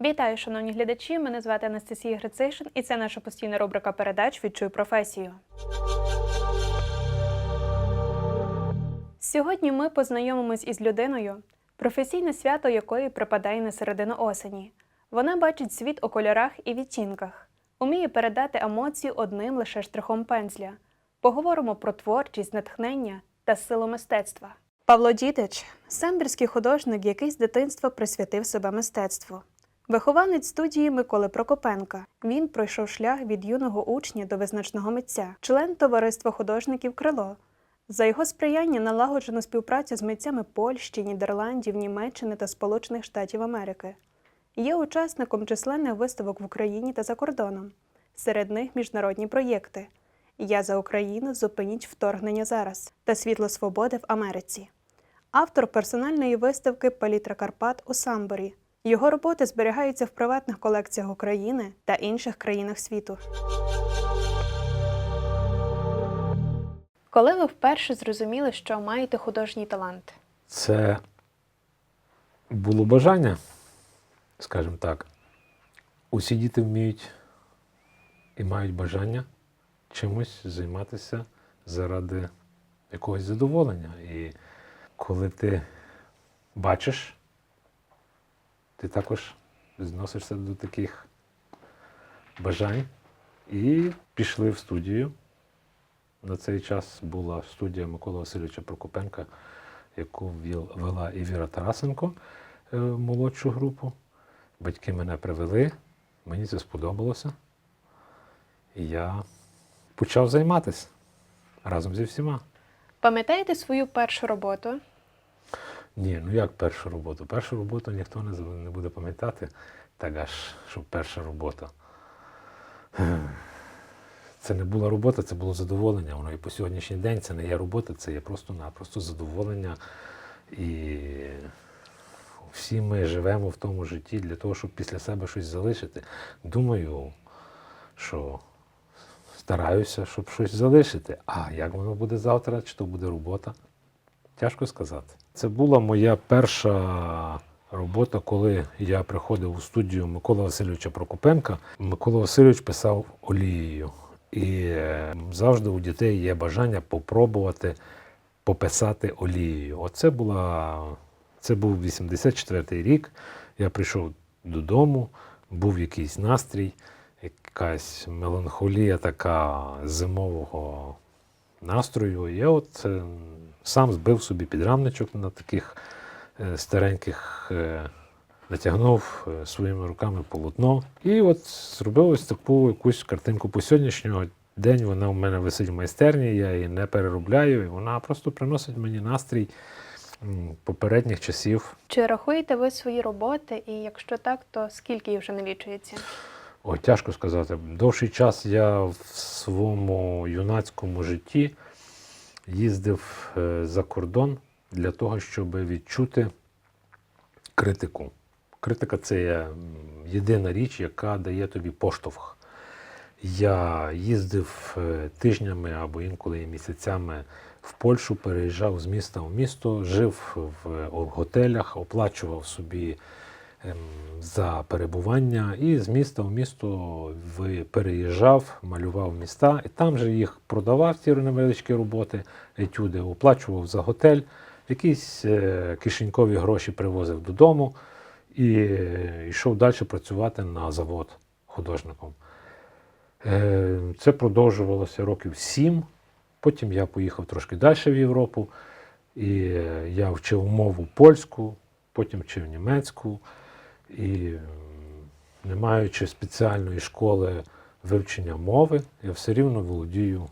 Вітаю, шановні глядачі. Мене звати Анастасія Грицишин, і це наша постійна рубрика передач Відчуй професію. Сьогодні ми познайомимось із людиною, професійне свято якої припадає на середину осені. Вона бачить світ у кольорах і відтінках, уміє передати емоції одним лише штрихом пензля. Поговоримо про творчість, натхнення та силу мистецтва. Павло Дідич самбірський художник, який з дитинства присвятив себе мистецтву. Вихованець студії Миколи Прокопенка. Він пройшов шлях від юного учня до визначного митця, член товариства художників Крило. За його сприяння налагоджено співпрацю з митцями Польщі, Нідерландів, Німеччини та Сполучених Штатів Америки. Є учасником численних виставок в Україні та за кордоном. Серед них міжнародні проєкти Я за Україну зупиніть вторгнення зараз та Світло свободи в Америці. Автор персональної виставки Палітра Карпат у Самборі. Його роботи зберігаються в приватних колекціях України та інших країнах світу. Коли ви вперше зрозуміли, що маєте художній талант? Це було бажання, скажімо так. Усі діти вміють і мають бажання чимось займатися заради якогось задоволення. І коли ти бачиш, ти також зносишся до таких бажань і пішли в студію. На цей час була студія Миколи Васильовича Прокопенка, яку вела і Віра Тарасенко, е, молодшу групу. Батьки мене привели, мені це сподобалося. І я почав займатися разом зі всіма. Пам'ятаєте свою першу роботу? Ні, ну як першу роботу? Першу роботу ніхто не, не буде пам'ятати, так аж, що перша робота. Це не була робота, це було задоволення. Воно і по сьогоднішній день це не є робота, це є просто-напросто задоволення. І всі ми живемо в тому житті для того, щоб після себе щось залишити. Думаю, що стараюся, щоб щось залишити. А як воно буде завтра, чи то буде робота? Тяжко сказати. Це була моя перша робота, коли я приходив у студію Миколи Васильовича Прокопенка. Микола Васильович писав олією. І е, завжди у дітей є бажання попробувати пописати олією. Оце була, це був 84-й рік. Я прийшов додому, був якийсь настрій, якась меланхолія така зимового настрою. Я от е, сам збив собі підрамничок на таких е, стареньких, е, натягнув своїми руками полотно. І от зробив ось таку якусь картинку по сьогоднішнього день. Вона у мене висить в майстерні, я її не переробляю, і вона просто приносить мені настрій попередніх часів. Чи рахуєте ви свої роботи? І якщо так, то скільки їх вже налічується? Ой, тяжко сказати. Довший час я в своєму юнацькому житті їздив е, за кордон для того, щоб відчути критику. Критика це єдина річ, яка дає тобі поштовх. Я їздив е, тижнями або інколи місяцями в Польщу, переїжджав з міста в місто, жив в е, готелях, оплачував собі за перебування і з міста в місто переїжджав, малював міста, і там же їх продавав ці невеличкі роботи, етюди, оплачував за готель, якісь е, кишенькові гроші привозив додому і е, йшов далі працювати на завод художником. Е, Це продовжувалося років сім. Потім я поїхав трошки далі в Європу, і я вчив мову польську, потім вчив німецьку. І не маючи спеціальної школи вивчення мови, я все рівно володію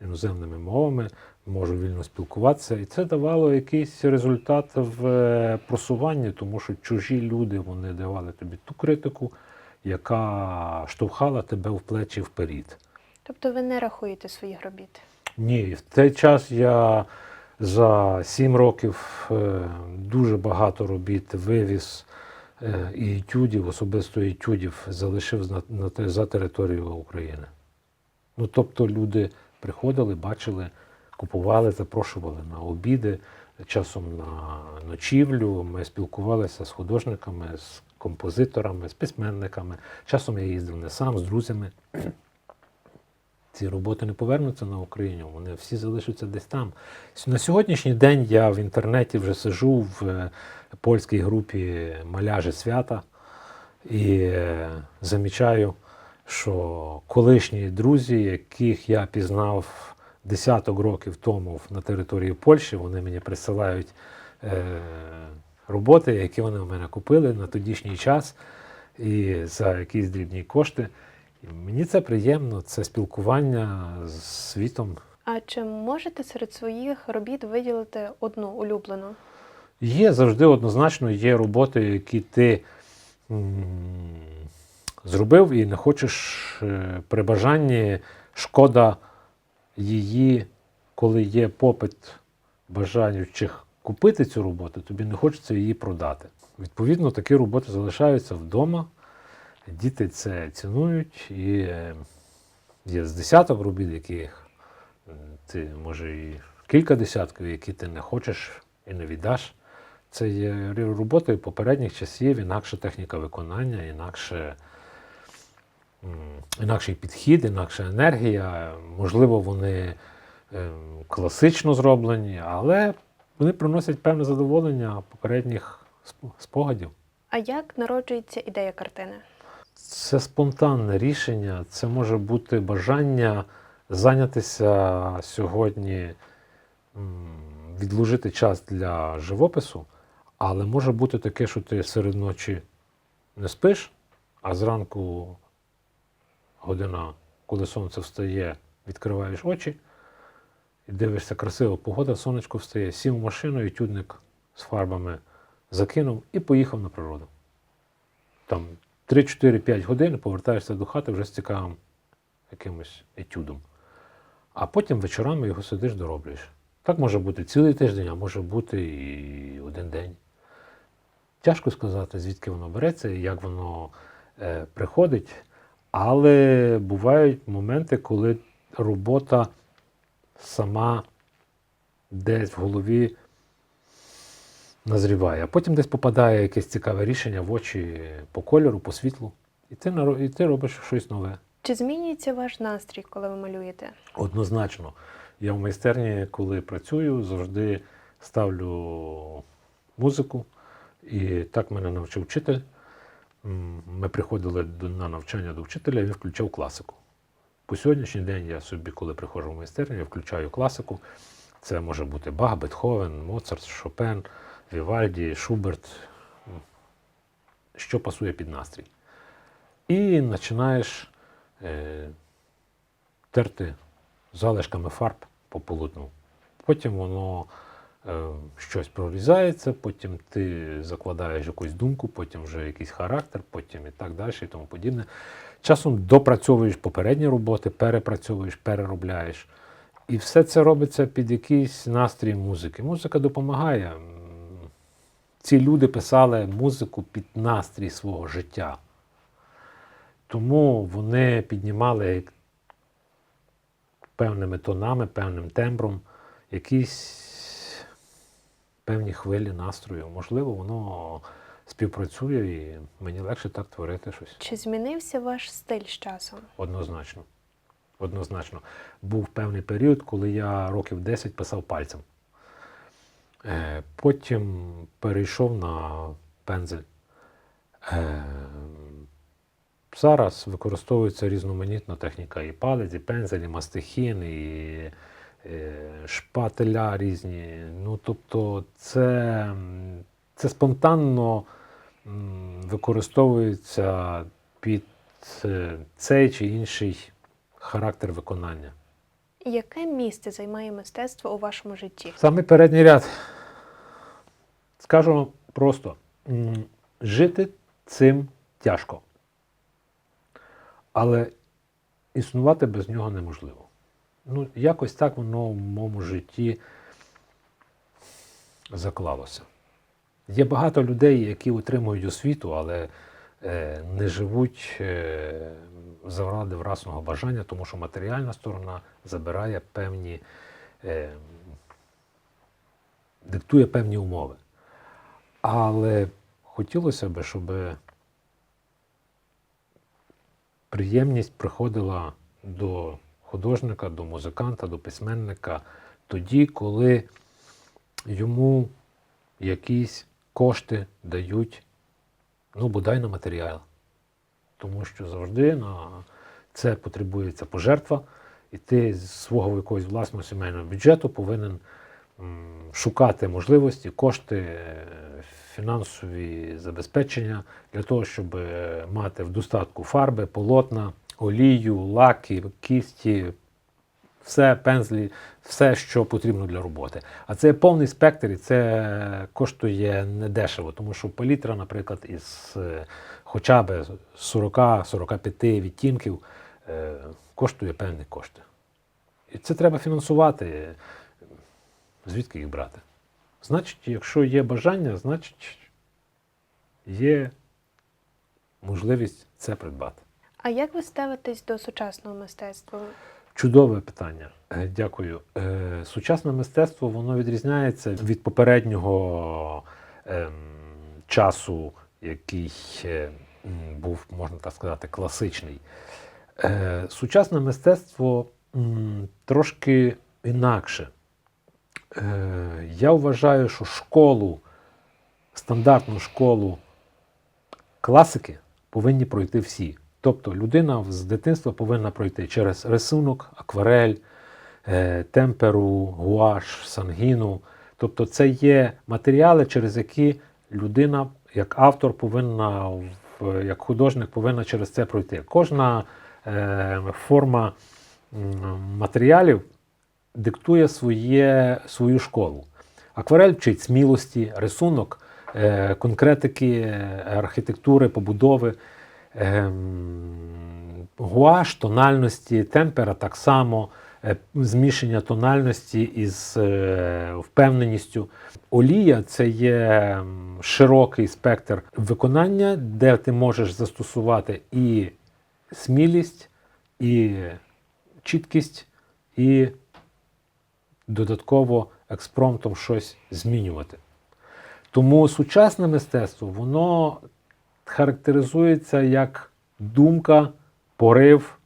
іноземними мовами, можу вільно спілкуватися. І це давало якийсь результат в е, просуванні, тому що чужі люди вони давали тобі ту критику, яка штовхала тебе в плечі вперед. Тобто ви не рахуєте своїх робіт? Ні, в той час я за сім років е, дуже багато робіт вивіз е, і етюдів, особисто етюдів, залишив за територію України. Ну, тобто люди приходили, бачили купували, запрошували на обіди, часом на ночівлю. Ми спілкувалися з художниками, з композиторами, з письменниками. Часом я їздив не сам, з друзями. Ці роботи не повернуться на Україну, вони всі залишаться десь там. На сьогоднішній день я в інтернеті вже сижу в е, польській групі Маляжі свята і е, замічаю, що колишні друзі, яких я пізнав десяток років тому на території Польщі, вони мені присилають е, роботи, які вони в мене купили на тодішній час і за якісь дрібні кошти. Мені це приємно, це спілкування з світом. А чи можете серед своїх робіт виділити одну улюблену? Є завжди однозначно є роботи, які ти м, зробив і не хочеш е, при бажанні шкода її, коли є попит бажаючих купити цю роботу, тобі не хочеться її продати. Відповідно, такі роботи залишаються вдома. Діти це цінують, і е, є з десяток робіт, яких ти може і кілька десятків, які ти не хочеш і не віддаш. Це є роботи попередніх часів, інакша техніка виконання, інакше, інакший підхід, інакша енергія. Можливо, вони ем, класично зроблені, але вони приносять певне задоволення попередніх спогадів. А як народжується ідея картини? Це спонтанне рішення, це може бути бажання зайнятися сьогодні, відложити час для живопису, але може бути таке, що ти серед ночі не спиш, а зранку година, коли сонце встає, відкриваєш очі і дивишся, красива погода, сонечко встає, сів в машину, і тюдник з фарбами закинув і поїхав на природу. Там 3-4-5 годин повертаєшся до хати вже з цікавим якимось етюдом. А потім вечорами його сидиш, дороблюєш. Так може бути цілий тиждень, а може бути і один день. Тяжко сказати, звідки воно береться і як воно е, приходить. Але бувають моменти, коли робота сама десь в голові назріває, а потім десь попадає якесь цікаве рішення в очі по кольору, по світлу, і ти, і ти робиш щось нове. Чи змінюється ваш настрій, коли ви малюєте? Однозначно. Я в майстерні, коли працюю, завжди ставлю музику. І так мене навчив вчитель. Ми приходили на навчання до вчителя, він включав класику. По сьогоднішній день я собі, коли приходжу в майстерню, я включаю класику. Це може бути Бах, Бетховен, Моцарт, Шопен, Вівальді, Шуберт, що пасує під настрій. І починаєш е, терти залишками фарб по полотну. Потім воно е, щось прорізається, потім ти закладаєш якусь думку, потім вже якийсь характер, потім і так далі, і тому подібне. Часом допрацьовуєш попередні роботи, перепрацьовуєш, переробляєш. І все це робиться під якийсь настрій музики. Музика допомагає. Ці люди писали музику під настрій свого життя. Тому вони піднімали певними тонами, певним тембром якісь певні хвилі настрою. Можливо, воно співпрацює і мені легше так творити щось. Чи змінився ваш стиль з часом? Однозначно. Однозначно. Був певний період, коли я років 10 писав пальцем. Е, Потім перейшов на пензель. Е, Зараз використовується різноманітна техніка і палець, і пензель, і мастихін, і е, шпателя різні. Ну, тобто, це, це спонтанно використовується під цей чи інший характер виконання. Яке місце займає мистецтво у вашому житті? Саме передній ряд. Скажу просто, жити цим тяжко. Але існувати без нього неможливо. Ну, якось так воно в моєму житті заклалося. Є багато людей, які отримують освіту, але е, не живуть е, заради власного бажання, тому що матеріальна сторона забирає певні е, диктує певні умови. Але хотілося б, щоб приємність приходила до художника, до музиканта, до письменника тоді, коли йому якісь кошти дають, ну, бодай на матеріал. Тому що завжди на це потребується пожертва, і ти з свого якогось власного сімейного бюджету повинен шукати можливості, кошти, е, фінансові забезпечення для того, щоб е, мати в достатку фарби, полотна, олію, лаки, кісті, все, пензлі, все, що потрібно для роботи. А це повний спектр, і це коштує недешево, тому що палітра, наприклад, із е, хоча б 40-45 відтінків е, коштує певні кошти. І це треба фінансувати. Звідки їх брати? Значить, якщо є бажання, значить є можливість це придбати. А як ви ставитесь до сучасного мистецтва? Чудове питання. Е, Дякую. Е, Сучасне мистецтво воно відрізняється від попереднього ем, часу, який е, був, можна так сказати, класичний. Сучасне мистецтво трошки інакше. Я вважаю, що школу, стандартну школу класики повинні пройти всі. Тобто людина з дитинства повинна пройти через рисунок, акварель, е, темперу, гуаш, сангіну. Тобто це є матеріали, через які людина, як автор, повинна, як художник, повинна через це пройти. Кожна е, форма матеріалів диктує своє, свою школу. Акварель вчить смілості, рисунок, е, конкретики, архітектури, побудови, гуаш, тональності, темпера так само, е, змішання тональності із е, впевненістю. Олія це є ем, широкий спектр виконання, де ти можеш застосувати і смілість, і чіткість, і додатково експромтом щось змінювати. Тому сучасне мистецтво воно характеризується як думка, порив.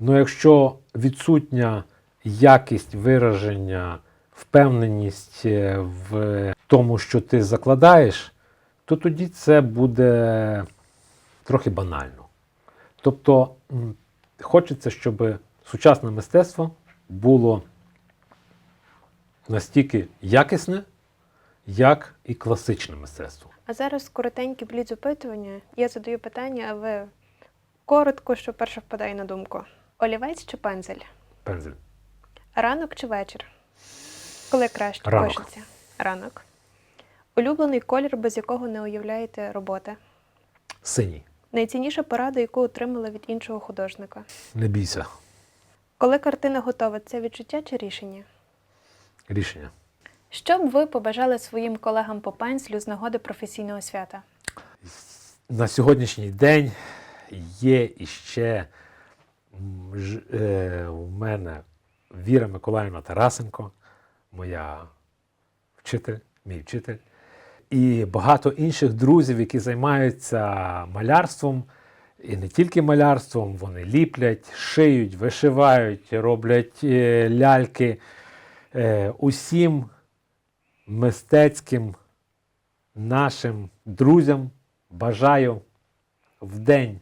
Ну, якщо відсутня якість вираження, впевненість е, в тому, що ти закладаєш, то тоді це буде трохи банально. Тобто хочеться, щоб сучасне мистецтво було настільки якісне, як і класичне мистецтво. А зараз коротенькі бліц опитування. Я задаю питання, а ви коротко, що перше впадає на думку. Олівець чи пензель? Пензель. Ранок чи вечір? Коли краще Ранок. пишеться? Ранок. Улюблений колір, без якого не уявляєте роботи. Синій. Найцінніша порада, яку отримали від іншого художника. Не бійся. Коли картина готова, це відчуття чи рішення? Рішення. Що б ви побажали своїм колегам по пензлю з нагоди професійного свята? На сьогоднішній день є іще е, у мене Віра Миколаївна Тарасенко, моя вчитель, мій вчитель, і багато інших друзів, які займаються малярством. І не тільки малярством, вони ліплять, шиють, вишивають, роблять е, ляльки. Е, усім мистецьким нашим друзям бажаю в день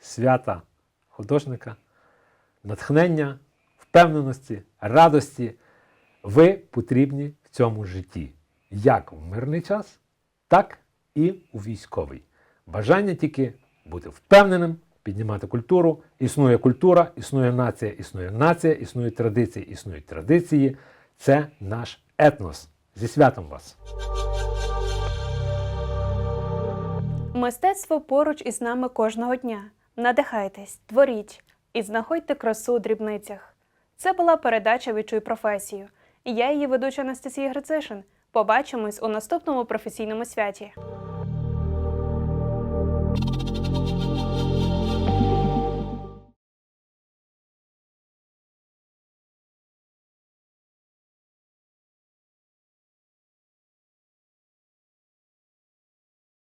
свята художника натхнення, впевненості, радості. Ви потрібні в цьому житті як в мирний час, так і у військовий. Бажання тільки бути впевненим, піднімати культуру. Існує культура, існує нація, існує нація, існують традиції, існують традиції. Це наш етнос. Зі святом вас! Мистецтво поруч із нами кожного дня. Надихайтесь, творіть і знаходьте красу у дрібницях. Це була передача Відчуй професію. Я її ведуча Анастасія Грицишин. Побачимось у наступному професійному святі.